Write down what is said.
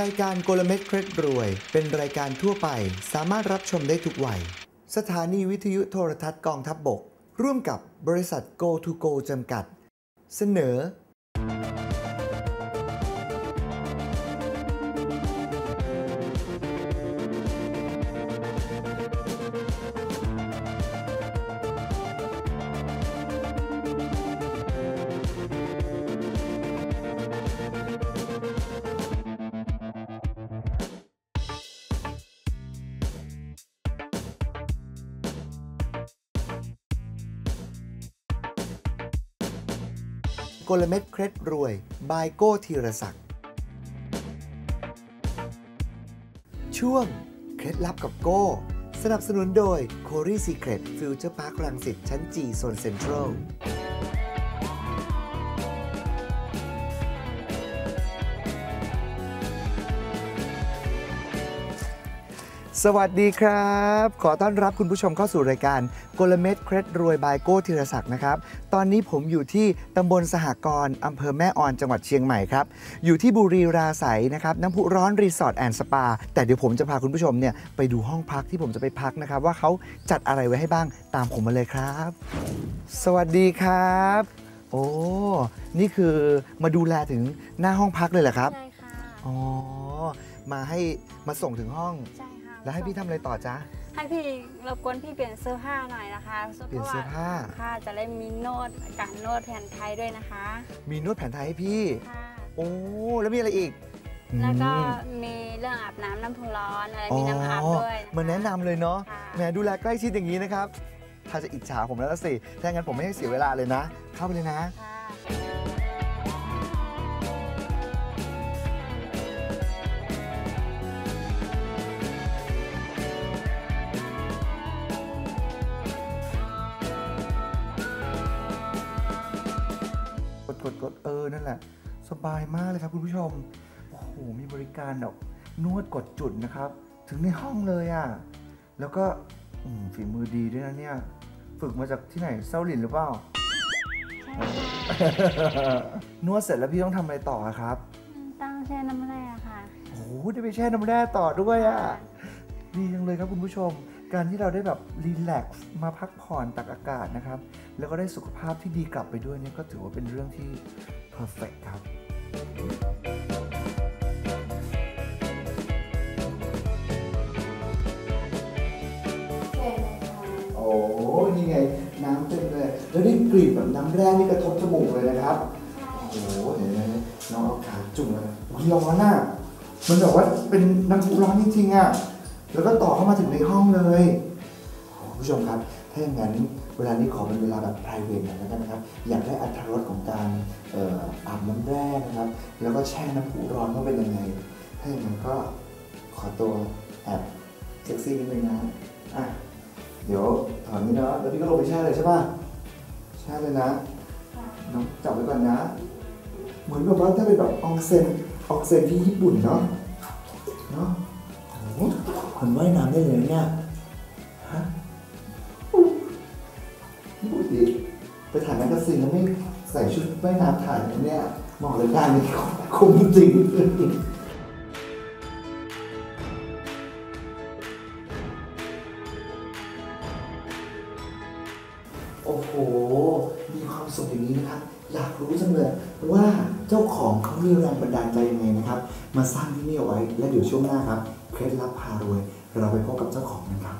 รายการโกลเม็ดเคล็ดรวย เป็นรายการทั่วไป สามารถรับชมได้ทุกวัย สถานีวิทยุโทรทัศน์กองทัพบบก ร่วมกับบริษัท Go to Go จำกัด เสนอ กลเม็ดเคล็ดรวย บายโก้ธีรศักดิ์ ช่วง เคล็ดลับกับโก้ สนับสนุนโดย c o r y Secret Future Park รังสิตชั้นจีโซนเซ็นทรัล สวัสดีครับ ขอต้อนรับคุณผู้ชมเข้าสู่รายการกลเม็ดเคล็ดรวยบายโก้ธีรศักดิ์นะครับ ตอนนี้ผมอยู่ที่ตำบลสหกรณ์อำเภอแม่ออนจังหวัดเชียงใหม่ครับ อยู่ที่บุรีราไสยนะครับน้ำพุร้อนรีสอร์ทแอนด์สปา แต่เดี๋ยวผมจะพาคุณผู้ชมเนี่ยไปดูห้องพักที่ผมจะไปพักนะครับ ว่าเขาจัดอะไรไว้ให้บ้างตามผมมาเลยครับ สวัสดีครับ โอ้ นี่คือมาดูแลถึงหน้าห้องพักเลยเหรอครับ ใช่ค่ะ อ๋อ มาให้มาส่งถึงห้อง ใช่ค่ะ แล้วให้พี่ทำอะไรต่อจ๊ะ ให้พี่รบกวนพี่เปลี่ยนเสื้อผ้าหน่อยนะคะเปลี่ยนเสื้อผ้าค่ะจะได้มีโน้ตการโน้ตแผนไทยด้วยนะคะ มีนวดแผนไทยให้พี่ค่ะโอ้แล้วมีอะไรอีก แล้วก็อืมมีเรื่องอาบน้ำน้ำพุร้อนอะไรมีน้ำอาบด้วยคมาแนะนำเลยเนาะค่ะแหมดูแลใกล้ชิดอย่างนี้นะครับ ถ้าจะอิจฉาผมแล้วล่ะสิถ้างั้นผมไม่ให้เสียเวลาเลยนะ เข้าไปเลยนะ กดกดกดเออนั่นแหละ สบายมากเลยครับคุณผู้ชม โอ้โห มีบริการแบบนวดกดจุดนะครับ ถึงในห้องเลยอะ่ะ แล้วก็อืมฝีมือดีด้วยนะเนี่ย ฝึกมาจากที่ไหนเซาหลินหรือเปล่าใช่ค่ะนวดเสร็จแล้วพี่ต้องทำอะไรต่ออะครับตั้งแช่น้ำแร่ค่ะ โอ้โห ได้ไปแช่น้ำแร่ต่อด้วยอะ่ะ ดีจังเลยครับคุณผู้ชม การที่เราได้แบบรีแลกซ์มาพักผ่อนตักอากาศนะครับ แล้วก็ได้สุขภาพที่ดีกลับไปด้วยเนี่ยก็ถือว่าเป็นเรื่องที่เพอร์เฟกครับ โอ้นี่ไง น้ำเต็มเลย แล้วนี่กลิ่นแบบน้ำแร่นี่กระทบจมูกเลยนะครับ โอ้โหเห็นไหมน้องเอาขาจุ่มเลยอุ๊ยร้อนอะมันแบบว่าเป็นน้ำพุร้อนจริงๆอะ แล้วก็ต่อเข้ามาถึงในห้องเลยคุณผู้ชมครับ ถ้าอย่างนั้นเวลานี้ขอเป็นเวลาแบบ p r i v a t หน่อยแล้วกันนะครับ อยากได้อัตรรสของการออาบน้ำแร่นะครับ แล้วก็แช่น้ำพุร้อนว่าเป็นยังไง ถ้าอย่างนั้นก็ขอตัวแอบเซ็กซี่นิดนึงนะอะเดี๋ยวถอนนี้เนาะแล้วพี่ก็ลงไปแช่เลยใช่ป่ะแช่เลยนะน้องจับไว้ก่อนนะ เหมือนแบบว่าถ้าเป็นแบบอองเซนอองเซนที่ญี่ปุ่นเนาะเนาะโอ้ คนว่ายน้ำได้เลยเนี่ยฮะญี่ปุ่นดิไปถ่ายแมกกาซีนแล้วไม่ใส่ชุดว่ายน้ำถ่ายเนี่ยเหมาะเลยการนี้คุ้มจริงโอ้โห มีความสุขอย่างนี้นะครับ อยากรู้จังเลยว่า เจ้าของเขามีแรงบันดาลใจยังไงนะครับ มาสร้างที่นี่เอาไว้และเดี๋ยวช่วงหน้าครับ เคล็ดลับพารวย เราไปพบกับเจ้าของกันครับ